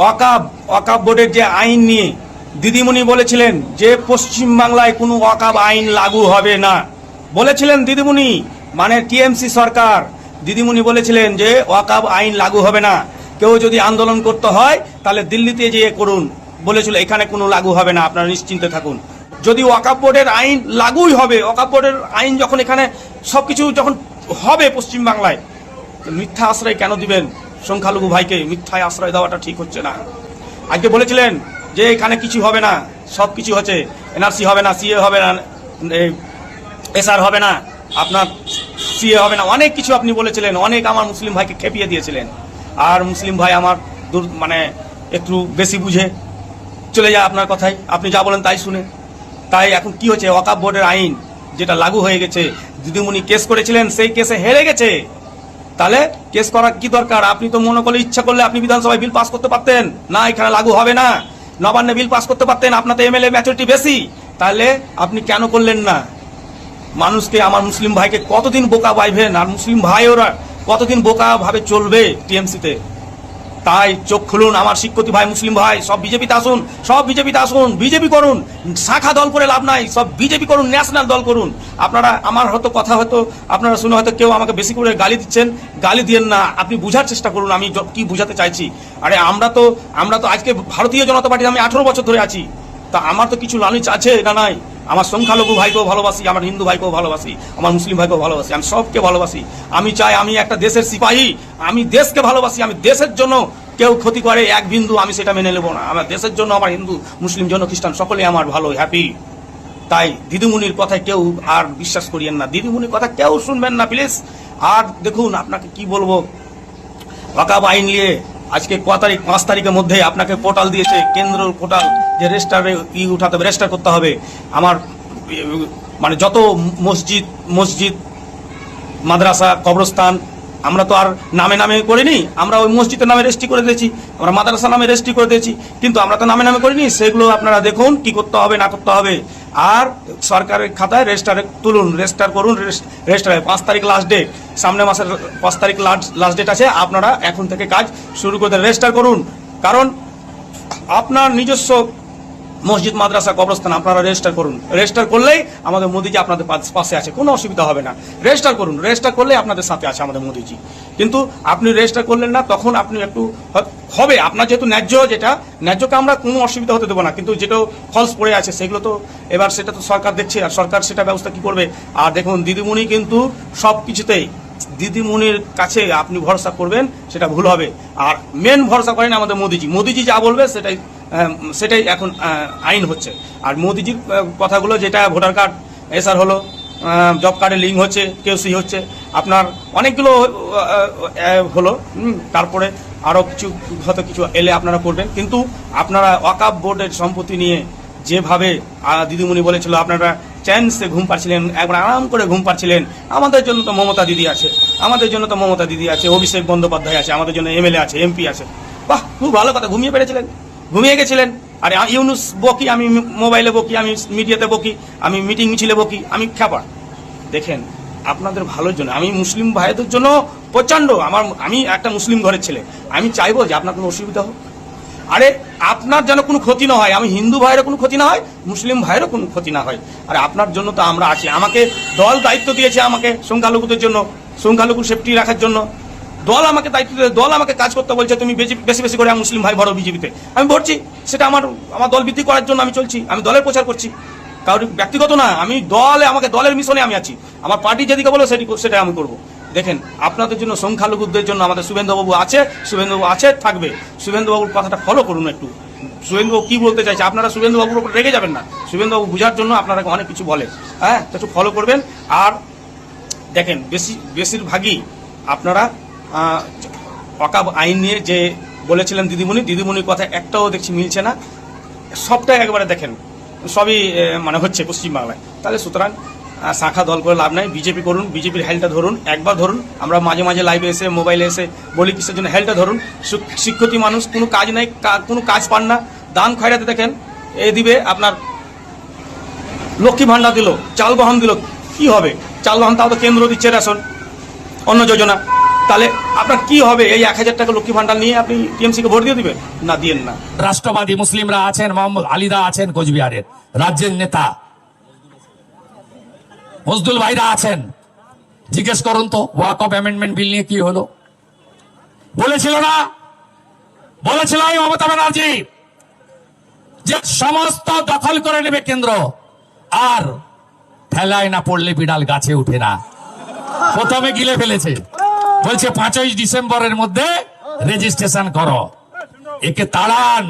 ওয়াকাব ওয়াকাব বোর্ডের যে আইন নিয়ে দিদিমণি বলেছিলেন যে পশ্চিমবাংলায় কোনো ওয়াকাব আইন লাগু হবে না। বলেছিলেন দিদিমণি মানে টিএমসি সরকার। দিদিমণি বলেছিলেন যে ওয়াকাব আইন লাগু হবে না। কেউ যদি আন্দোলন করতে হয়, তাহলে দিল্লিতে যেয়ে করুন। বলেছিল, এখানে কোনো লাগু হবে না, আপনারা নিশ্চিন্তে থাকুন। যদি ওয়াকাব বোর্ডের আইন লাগুই হবে ওয়াকাব বোর্ডের আইন যখন এখানে সবকিছু যখন হবে পশ্চিমবাংলায় মিথ্যা আশ্রয় কেন দিবেন? সংখ্যালঘু ভাইকে মিথ্যায় আশ্রয় দেওয়াটা ঠিক হচ্ছে না। আজকে বলেছিলেন যে এখানে কিছু হবে না, সব কিছু হচ্ছে, এনআরসি হবে না, সিএ হবে না এসআর হবে না, আপনার সিএ হবে না, অনেক কিছু আপনি বলেছিলেন, অনেক আমার মুসলিম ভাইকে খেপিয়ে দিয়েছিলেন। আর মুসলিম ভাই আমার দূর মানে একটু বেশি বুঝে চলে যায় আপনার কথাই আপনি যা বলেন তাই শুনে। তাই এখন কি হচ্ছে ওয়াকাব বোর্ডের আইন যেটা লাগু হয়ে গেছে, দিদিমণি কেস করেছিলেন, সেই কেসে হেরে গেছে। তাহলে কেস করার কি দরকার? আপনি তো মনে করলে ইচ্ছা করলে আপনি বিধানসভায় বিল পাস করতে পারতেন। না, এখানে লাগু হবে না। নবান্নে বিল পাস করতে পারতেন, আপনার তো এমএলএ ম্যাচুরিটি বেশি। তাহলে আপনি কেন করলেন না? মানুষকে, আমার মুসলিম ভাইকে কতদিন বোকা বাইবেন আর মুসলিম ভাই ওরা কতদিন বোকা ভাবে চলবে টিএমসিতে তাই চোখ খুলুন আমার শিক্ষতি ভাই, মুসলিম ভাই, সব বিজেপিতে আসুন, সব বিজেপিতে আসুন, বিজেপি করুন, শাখা দল করে লাভ নাই, সব বিজেপি করুন, ন্যাশনাল দল করুন। আপনারা, আমার হয়তো কথা হয়তো, আপনারা শুনে হয়তো কেউ আমাকে বেশি করে গালি দিচ্ছেন, গালি দিয়েন না, আপনি বুঝার চেষ্টা করুন, আমি কি বুঝাতে চাইছি। আরে আমরা তো আমরা তো আজকে ভারতীয় জনতা পার্টি আমি আঠেরো বছর ধরে আছি তা আমার তো কিছু লালিচ আছে না নাই। আমার সংখ্যালঘু ভাইকেও ভালোবাসি, আমার হিন্দু ভাইকেও ভালোবাসি, আমার মুসলিম ভাইকেও ভালোবাসি, আমি সবকে ভালোবাসি। আমি চাই আমি একটা দেশের সিপাহী, আমি দেশকে ভালোবাসি, আমি দেশের জন্য কেউ ক্ষতি করে এক বিন্দু, আমি সেটা মেনে নেব না। আমার দেশের জন্য আমার হিন্দু, মুসলিম, জন, খ্রিস্টান, সকলে আমার ভালো হ্যাপি তাই দিদিমণির কথায় কেউ আর বিশ্বাস করিয়েন না। দিদিমণির কথা কেউ শুনবেন না প্লিজ আর দেখুন, আপনাকে কি বলব? ওয়াকাব আইন নিয়ে আজকে ক তারিখ, পাঁচ তারিখের মধ্যে আপনাকে পোর্টাল দিয়েছে কেন্দ্র পোর্টাল যে রেজিস্টারে ই উঠাতে হবে রেজিস্টার করতে হবে। আমার মানে যত মসজিদ মসজিদ, মাদ্রাসা, কবরস্থান, আমরা তো আর নামে নামে করিনি, আমরা ওই মসজিদের নামে রেজিস্ট্রি করে দিয়েছি, আমরা মাদ্রাসা নামে রেজিস্ট্রি করে দিয়েছি, কিন্তু আমরা তো নামে নামে করিনি, সেগুলো আপনারা দেখুন, কি করতে হবে, না করতে হবে। আর সরকারের খাতায় রেজিস্টারে তুলুন রেজিস্টার করুন রেজিস্টারে পাঁচ তারিখ লাস্ট ডেট সামনে মাসের পাঁচ তারিখ লাস্ট লাস্ট ডেট আছে, আপনারা এখন থেকে কাজ শুরু করতে রেজিস্টার করুন। কারণ আপনার নিজস্ব মসজিদ, মাদ্রাসা, কবরস্থান, আপনারা রেজিস্টার করুন। রেজিস্টার করলেই আমাদের মোদিজি আপনাদের পাশ- আছে, কোনো অসুবিধা হবে না। রেজিস্টার করুন রেজিস্টার করলেই আপনাদের সাথে আছে আমাদের মোদিজি। কিন্তু আপনি রেজিস্টার করলেন না, তখন আপনি একটু হবে। আপনার যেহেতু ন্যায্য যেটা, ন্যায্যকে আমরা কোনো অসুবিধা হতে দেবো না। কিন্তু যেটা ফলস পড়ে আছে, সেগুলো তো এবার সেটা তো সরকার দেখছে, আর সরকার সেটা ব্যবস্থা কি করবে? আর দেখুন, দিদিমণি কিন্তু সব কিছুতেই দিদিমণির কাছে আপনি ভরসা করবেন, সেটা ভুল হবে। আর মেন ভরসা করেন আমাদের মোদিজি। মোদিজি যা বলবে, সেটাই সেটাই এখন আইন হচ্ছে। আর মোদিজির কথাগুলো যেটা, ভোটার কার্ড, এসআর হলো জব কার্ডে লিঙ্ক হচ্ছে কেউ সি হচ্ছে, আপনার অনেকগুলো হলো তারপরে আরও কিছু, হয়তো কিছু এলে আপনারা করবেন। কিন্তু আপনারা ওয়াকাব বোর্ডের সম্পত্তি নিয়ে যেভাবে দিদিমণি বলেছিল, আপনারা চ্যান্সে ঘুম পাচ্ছিলেন একবার আরাম করে ঘুম পাচ্ছিলেন আমাদের জন্য তো মমতা দিদি আছে, আমাদের জন্য তো মমতা দিদি আছে, অভিষেক বন্দ্যোপাধ্যায় আছে, আমাদের জন্য এমএলএ আছে, এমপি আছে। বাহ, খুব ভালো কথা, ঘুমিয়ে পেরেছিলেন ঘুমিয়ে গেছিলেন। আর ইউনুস বকি, আমি মোবাইলে বকি, আমি মিডিয়াতে বকি, আমি মিটিং মিছিলে বকি, আমি খ্যাপা দেখেন, আপনাদের ভালোর জন্য, আমি মুসলিম ভাইদের জন্য প্রচণ্ড, আমার আমি একটা মুসলিম ঘরের ছেলে। আমি চাইব যে আপনার কোনো অসুবিধা হোক। আরে, আপনার যেন কোনো ক্ষতি না হয়, আমি হিন্দু ভাইয়েরও কোনো ক্ষতি না হয়, মুসলিম ভাইয়েরও কোনো ক্ষতি না হয়। আর আপনার জন্য তো আমরা আছি। আমাকে দল দায়িত্ব দিয়েছে আমাকে সংখ্যালঘুদের জন্য, সংখ্যালঘু সেফটি রাখার জন্য। দল আমাকে দায়িত্ব দিয়ে দল আমাকে কাজ করতে বলছে, তুমি বেশি বেশি করে মুসলিম ভাই ভরো বিজেপিতে। আমি ভরছি, সেটা আমার আমার দল বৃদ্ধি করার জন্য আমি চলছি, আমি দলের প্রচার করছি। কারোর ব্যক্তিগত না, আমি দলে আমাকে দলের মিশনে আমি আছি। আমার পার্টি যেদিকে বলো, সেটি সেটা আমি করব। দেখেন, আপনাদের জন্য সংখ্যালঘুদের জন্য আমাদের শুভেন্দুবাবু আছে শুভেন্দুবাবু আছে, থাকবে। শুভেন্দুবাবুর কথাটা ফলো করুন একটু। শুভেন্দুবাবু কি বলতে চাইছে? আপনারা শুভেন্দুবাবুর উপর রেগে যাবেন না। শুভেন্দুবাবু বোঝার জন্য আপনারা অনেক কিছু বলে। হ্যাঁ? একটু ফলো করবেন। আর দেখেন, বেশি বেশিরভাগই আপনারা অকাব আইন নিয়ে যে বলেছিলেন দিদিমণি, দিদিমণির কথা একটাও দেখছি মিলছে না। সবটাই একবারে দেখেন, সবই মানে হচ্ছে পশ্চিমবাংলায়। তাহলে সুতরাং শাখা দল করে লাভ নাই, বিজেপি করুন, বিজেপির হেলটা ধরুন, একবার ধরুন, আমরা মাঝে মাঝে লাইভে এসে, মোবাইলে এসে বলি কিসের জন্য হেলটা ধরুন। শিক- শিক্ষিত মানুষ, কোনো কাজ নাই কোনো কাজ পান না, দান খয়রাতে দেখেন, এ দিবে আপনার, লক্ষ্মী ভাণ্ডার দিল, চাল বহন দিল, কি হবে? চাল বহন তাও তো কেন্দ্র দিচ্ছে রেশন অন্য যোজনা। তাহলে আপনার কি হবে? এই এক হাজার টাকা লক্ষ্মী ভান্ডার নিয়ে আপনি টিএমসি কে ভোট দিয়ে দিবেন? না, দিয়েন না। রাষ্ট্রবাদী মুসলিমরা আছেন, মোহাম্মদ আলিদা আছেন কোচবিহারের, রাজ্যের নেতা। মজদুল ভাইরা আছেন। জিজ্ঞেস করুন তো, ওয়াক অফ অ্যামেন্ডমেন্ট বিল নিয়ে কি হলো? বলেছিল না? বলেছিল এই মমতা ব্যানার্জি যে সমস্ত দখল করে নেবে কেন্দ্র, আর ঠেলায় না পড়লে বিড়াল গাছে উঠে না। প্রথমে গিলে ফেলেছে। বলছে পাঁচই ডিসেম্বরের মধ্যে রেজিস্ট্রেশন করো। একে তাড়ান